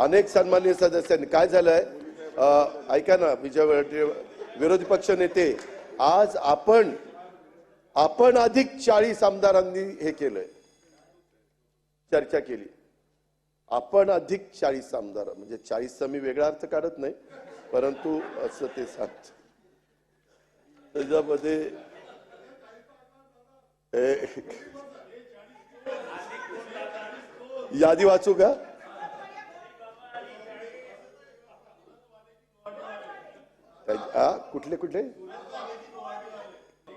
अनेक सन्माननीय सदस्यांनी काय झालंय? ऐका ना विजय विरोधी पक्ष नेते आज आपण आपण अधिक चाळीस आमदारांनी हे केलंय. चर्चा केली. आपण अधिक चाळीस आमदार म्हणजे चाळीसचा मी वेगळा अर्थ काढत नाही परंतु असं ते सांगत. त्याच्यामध्ये यादी वाचू का? कुठले कुठले?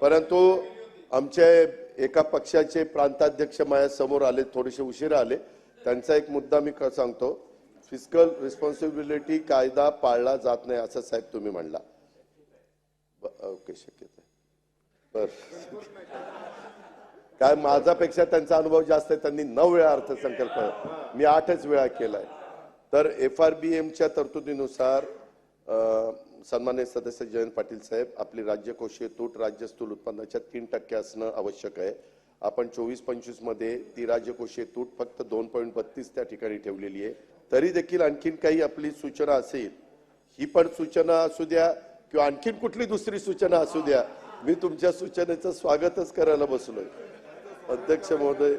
परंतु आमच्या एका पक्षाचे प्रांताध्यक्ष माझ्यासमोर आले थोडेसे उशिरा आले. त्यांचा एक मुद्दा मी सांगतो. फिजिकल रिस्पॉन्सिबिलिटी कायदा पाळला जात नाही असं साहेब तुम्ही म्हणला. ओके शक्यता बर. काय माझ्यापेक्षा त्यांचा अनुभव जास्त आहे त्यांनी नऊ वेळा अर्थसंकल्प मी आठच वेळा केलाय. तर एफ आर बी एमच्या तरतुदीनुसार सन्मान्य सदस्य जयंत पाटील साहेब आपली राज्यकोषीय तूट राज्य स्थूल उत्पन्नाच्या तीन टक्के असणं आवश्यक आहे. आपण चोवीस पंचवीसमध्ये ती राज्यकोषीय तूट फक्त दोन पॉईंट बत्तीस त्या ठिकाणी ठेवलेली आहे. तरी देखील आणखीन काही आपली सूचना असेल ही पण सूचना असू द्या किंवा आणखीन कुठली दुसरी सूचना असू द्या. मी तुमच्या सूचनेचं स्वागतच करायला बसलोय. अध्यक्ष महोदय